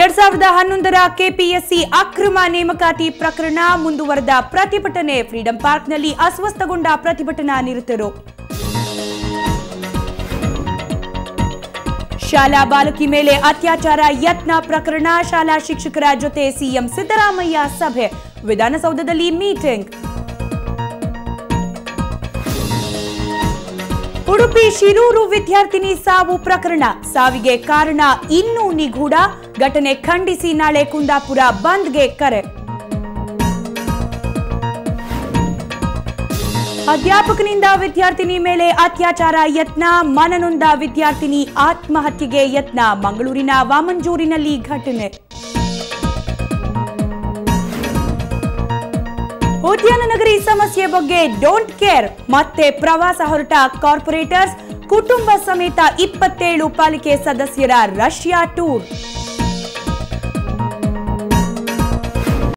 ಎರಡ್ ಸಾವಿರದ ಹನ್ನೊಂದರ ಕೆಪಿಎಸ್ಸಿ ಅಕ್ರಮ ನೇಮಕಾತಿ ಪ್ರಕರಣ ಮುಂದುವರೆದ ಪ್ರತಿಭಟನೆ ಫ್ರೀಡಂ ಪಾರ್ಕ್ನಲ್ಲಿ ಅಸ್ವಸ್ಥಗೊಂಡ ಪ್ರತಿಭಟನಾ ನಿರತರು. ಶಾಲಾ ಬಾಲಕಿ ಮೇಲೆ ಅತ್ಯಾಚಾರ ಯತ್ನ ಪ್ರಕರಣ ಶಾಲಾ ಶಿಕ್ಷಕರ ಜೊತೆ ಸಿಎಂ ಸಿದ್ದರಾಮಯ್ಯ ಸಭೆ. ವಿಧಾನಸೌಧದಲ್ಲಿ ಮೀಟಿಂಗ್. ಉಡುಪಿ ಶಿರೂರು ವಿದ್ಯಾರ್ಥಿನಿ ಸಾವು ಪ್ರಕರಣ. ಸಾವಿಗೆ ಕಾರಣ ಇನ್ನೂ ನಿಗೂಢ. ಘಟನೆ ಖಂಡಿಸಿ ನಾಳೆ ಕುಂದಾಪುರ ಬಂದ್ಗೆ ಕರೆ. ಅಧ್ಯಾಪಕನಿಂದ ವಿದ್ಯಾರ್ಥಿನಿ ಮೇಲೆ ಅತ್ಯಾಚಾರ ಯತ್ನ. ಮನನೊಂದ ವಿದ್ಯಾರ್ಥಿನಿ ಆತ್ಮಹತ್ಯೆಗೆ ಯತ್ನ. ಮಂಗಳೂರಿನ ವಾಮಂಜೂರಿನಲ್ಲಿ ಘಟನೆ. ಉದ್ಯಾನ ನಗರಿ ಸಮಸ್ಯೆ ಬಗ್ಗೆ ಡೋಂಟ್ ಕೇರ್ ಮತ್ತೆ ಪ್ರವಾಸ ಹೊರಟ ಕಾರ್ಪೊರೇಟರ್ಸ್ ಕುಟುಂಬ ಸಮೇತ ಇಪ್ಪತ್ತೇಳು ಪಾಲಿಕೆ ಸದಸ್ಯರ ರಷ್ಯಾ ಟೂರ್